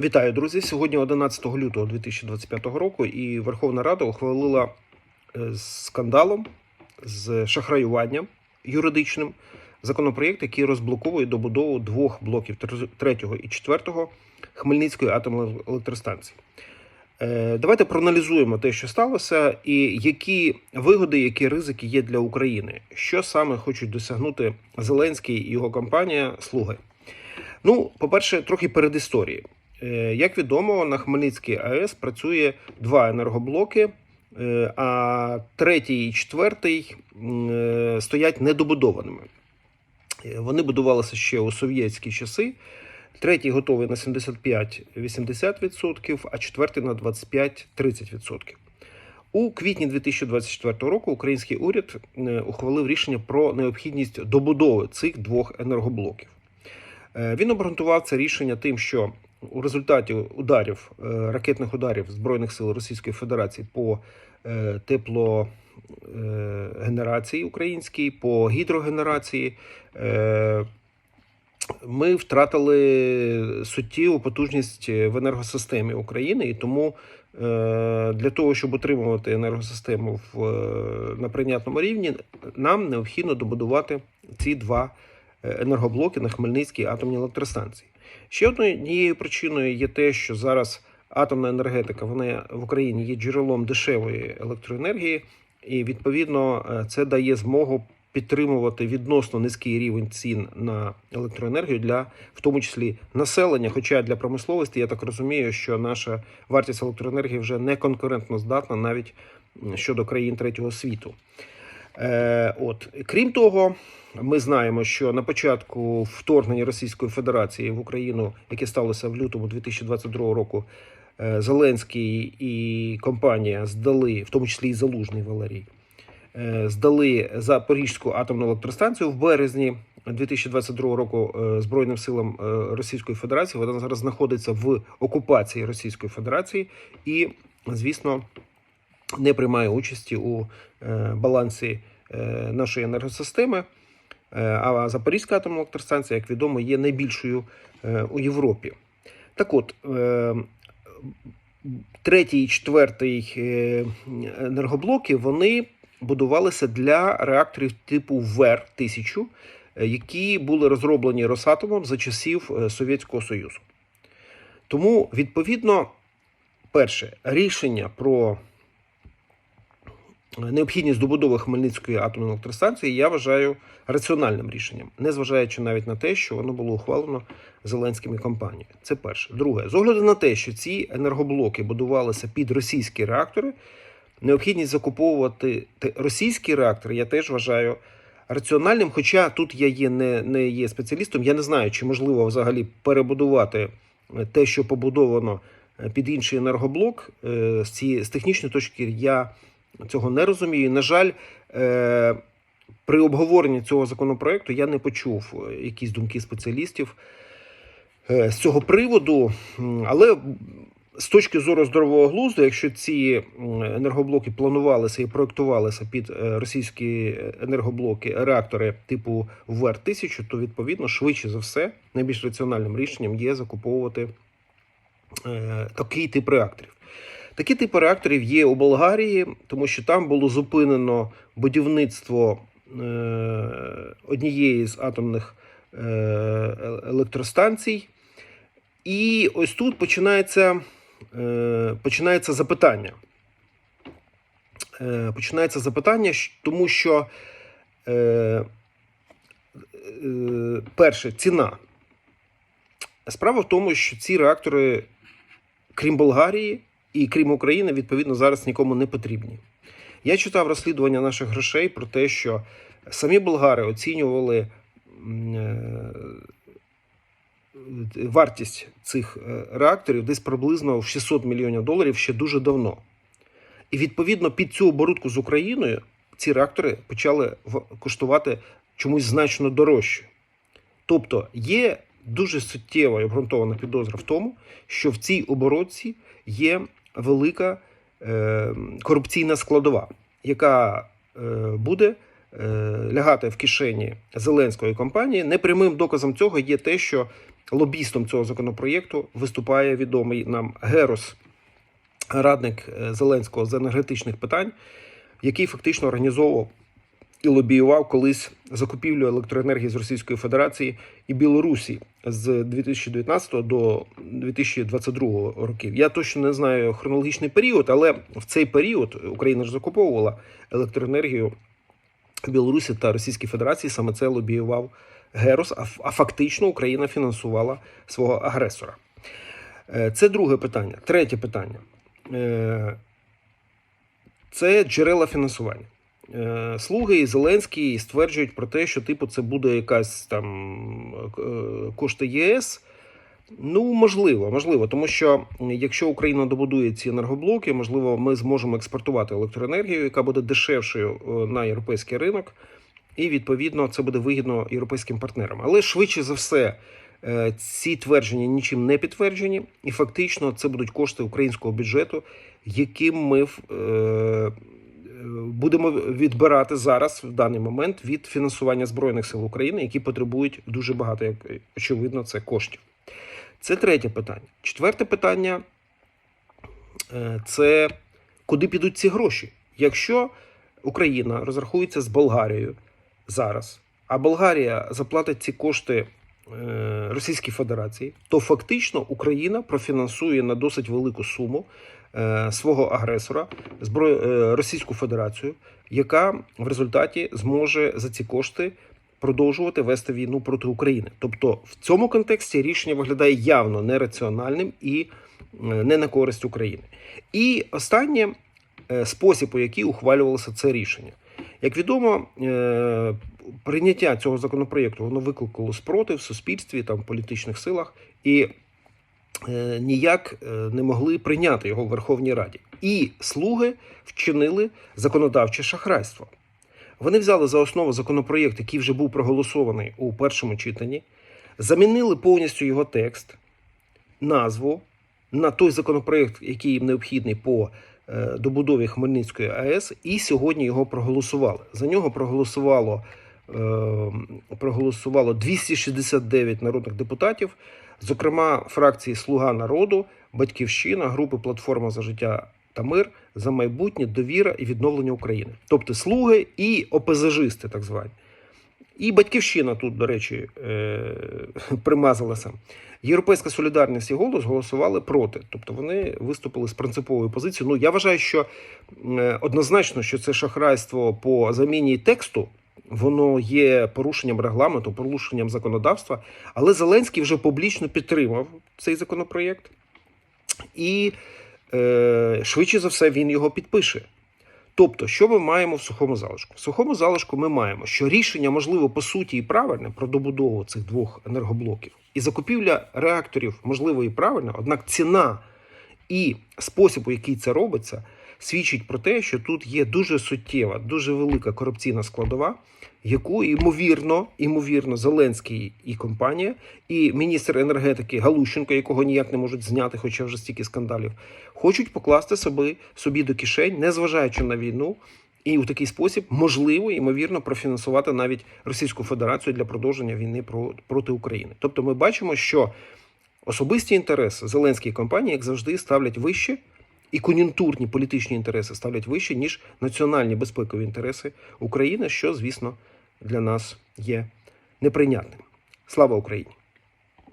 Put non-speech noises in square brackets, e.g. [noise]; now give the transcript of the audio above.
Вітаю, друзі! Сьогодні 11 лютого 2025 року, і Верховна Рада ухвалила е, скандалом з шахраюванням юридичним законопроєкт, який розблоковує добудову двох блоків тр- третього і четвертого Хмельницької атомної електростанції. Е, Давайте проаналізуємо те, що сталося, і які вигоди, які ризики є для України. Що саме хочуть досягнути Зеленський і його компанія Слуги. Ну, по-перше, трохи передісторії. Е, Як відомо, на Хмельницькій АЕС працює два енергоблоки, е, а третій і четвертий е, стоять недобудованими. Е, Вони будувалися ще у совєтські часи. Третій готовий на 75-80%, а четвертий на 25-30%. У квітні 2024 року український уряд е, ухвалив рішення про необхідність добудови цих двох енергоблоків. Е, Він обґрунтував це рішення тим, що у результаті ударів е, ракетних ударів збройних сил Російської Федерації по е, теплогенерації українській, по гідрогенерації. е, Ми втратили суттєву потужність в енергосистемі України, і тому е, для того, щоб утримувати енергосистему в, е, на прийнятному рівні, нам необхідно добудувати ці два е, енергоблоки на Хмельницькій атомній електростанції. Ще однією причиною є те, що зараз атомна енергетика вона в Україні є джерелом дешевої електроенергії, і відповідно е, це дає змогу підтримувати відносно низький рівень цін на електроенергію для в тому числі населення. Хоча для промисловості я так розумію, що наша вартість електроенергії вже не конкурентно здатна навіть щодо країн третього світу. Е, от крім того, ми знаємо, що на початку вторгнення Російської Федерації в Україну, яке сталося в лютому 2022 року, е, Зеленський і компанія здали, в тому числі і Залужний Валерій, е, здали Запорізьку атомну електростанцію в березні 2022 року Збройним силам Російської Федерації. Вона зараз знаходиться в окупації Російської Федерації і, звісно, не приймає участі у е, балансі е, нашої енергосистеми. Е, А Запорізька атомна електростанція, як відомо, є найбільшою у Європі. Так от, третій і четвертий енергоблоки вони будувалися для реакторів типу ВЕР-1000, е, які були розроблені Росатомом за часів Совєтського Союзу. Тому, відповідно, перше рішення про необхідність добудови Хмельницької атомної електростанції я вважаю раціональним рішенням, незважаючи навіть на те, що воно було ухвалено Зеленським і компанією. Це перше. Друге, з огляду на те, що ці енергоблоки будувалися під російські реактори, необхідність закуповувати російські реактори я теж вважаю раціональним. Хоча тут я є не, не є спеціалістом, я не знаю, чи можливо взагалі перебудувати е, те, що побудовано е, під інший енергоблок. Е, З, цієї, з технічної точки я цього не розумію. На жаль, е, при обговоренні цього законопроекту я не почув е, якісь думки спеціалістів е, з цього приводу. Але з точки зору здорового глузду, якщо ці енергоблоки планувалися і проектувалися під російські енергоблоки, реактори типу ВР-1000, то відповідно швидше за все найбільш раціональним рішенням є закуповувати такий тип реакторів. Такі типи реакторів є у Болгарії, тому що там було зупинено будівництво е, однієї з атомних е, електростанцій. І ось тут починається, е, починається запитання. Починається запитання, тому що перше ціна. Справа в тому, що ці реактори, крім Болгарії і крім України, відповідно, зараз нікому не потрібні. Я читав розслідування наших грошей про те, що самі болгари оцінювали е, вартість цих е, реакторів десь приблизно в 600 мільйонів доларів ще дуже давно. І відповідно під цю оборудку з Україною ці реактори почали коштувати чомусь значно дорожче. Тобто є дуже суттєва і обґрунтована підозра в тому, що в цій оборотці є велика е, корупційна складова, яка е, буде е, лягати в кишені Зеленської компанії. Непрямим доказом цього є те, що лобістом цього законопроєкту виступає відомий нам Герос, радник Зеленського з енергетичних питань, який фактично організовував і лобіював колись закупівлю електроенергії з Російської Федерації і Білорусі з 2019 до 2022 років. Я точно не знаю хронологічний період, але в цей період Україна ж закуповувала електроенергію Білорусі та Російській Федерації. Саме це лобіював Герос, а, фактично Україна фінансувала свого агресора. Е, Це друге питання. Третє питання. Е, Це джерела фінансування. Е, Слуги Зеленський стверджують про те, що типу це буде якась там е, кошти ЄС. Ну, можливо, можливо, тому що якщо Україна добудує ці енергоблоки, можливо, ми зможемо експортувати електроенергію, яка буде дешевшою е, на європейський ринок, і відповідно це буде вигідно європейським партнерам. Але швидше за все, ці твердження нічим не підтверджені, і фактично це будуть кошти українського бюджету, яким ми е, будемо відбирати зараз в даний момент від фінансування збройних сил України, які потребують дуже багато, як очевидно, це коштів. Це третє питання. Четверте питання е, це куди підуть ці гроші. Якщо Україна розрахується з Болгарією зараз, а Болгарія заплатить ці кошти е, Російській Федерації, то фактично Україна профінансує на досить велику суму свого агресора е, Російську Федерацію, яка в результаті зможе за ці кошти продовжувати вести війну проти України. Тобто, в цьому контексті рішення виглядає явно нераціональним і е, не на користь України. І останнє е, спосіб, у який ухвалювалося це рішення. Як відомо, е, прийняття цього законопроєкту воно викликало спротив в суспільстві, там в політичних силах, і е, ніяк е, не могли прийняти його в Верховній Раді. І слуги вчинили законодавче шахрайство. Вони взяли за основу законопроєкт, який вже був проголосований у першому читанні, замінили повністю його текст, назву на той законопроєкт, який їм необхідний по е, добудові Хмельницької АЕС, і сьогодні його проголосували. За нього проголосувало, е, проголосувало 269 народних депутатів, зокрема фракції Слуга народу, Батьківщина, групи Платформа за життя та мир за майбутнє, довіра і відновлення України. Тобто слуги і ОПЗЖисти, так звані. І батьківщина тут, до речі, е, [laughs] примазалася. Європейська солідарність і голос голосували проти. Тобто вони виступили з принциповою позицією. Ну я вважаю, що е, однозначно, що це шахрайство по заміні тексту. Воно є порушенням регламенту, порушенням законодавства, але Зеленський вже публічно підтримав цей законопроєкт, і е, швидше за все він його підпише. Тобто, що ми маємо в сухому залишку? В сухому залишку ми маємо, що рішення, можливо, по суті і правильне про добудову цих двох енергоблоків, і закупівля реакторів, можливо, і правильна, однак ціна і спосіб, у який це робиться, свідчить про те, що тут є дуже суттєва, дуже велика корупційна складова, яку ймовірно, ймовірно, Зеленський і компанія, і міністр енергетики Галущенко, якого ніяк не можуть зняти, хоча вже стільки скандалів, хочуть покласти собі, собі до кишень, незважаючи на війну. І у такий спосіб можливо ймовірно профінансувати навіть Російську Федерацію для продовження війни проти України. Тобто, ми бачимо, що особисті інтереси Зеленської компанії, як завжди, ставлять вище, і кон'юнктурні політичні інтереси ставлять вище, ніж національні безпекові інтереси України, що, звісно, для нас є неприйнятним. Слава Україні!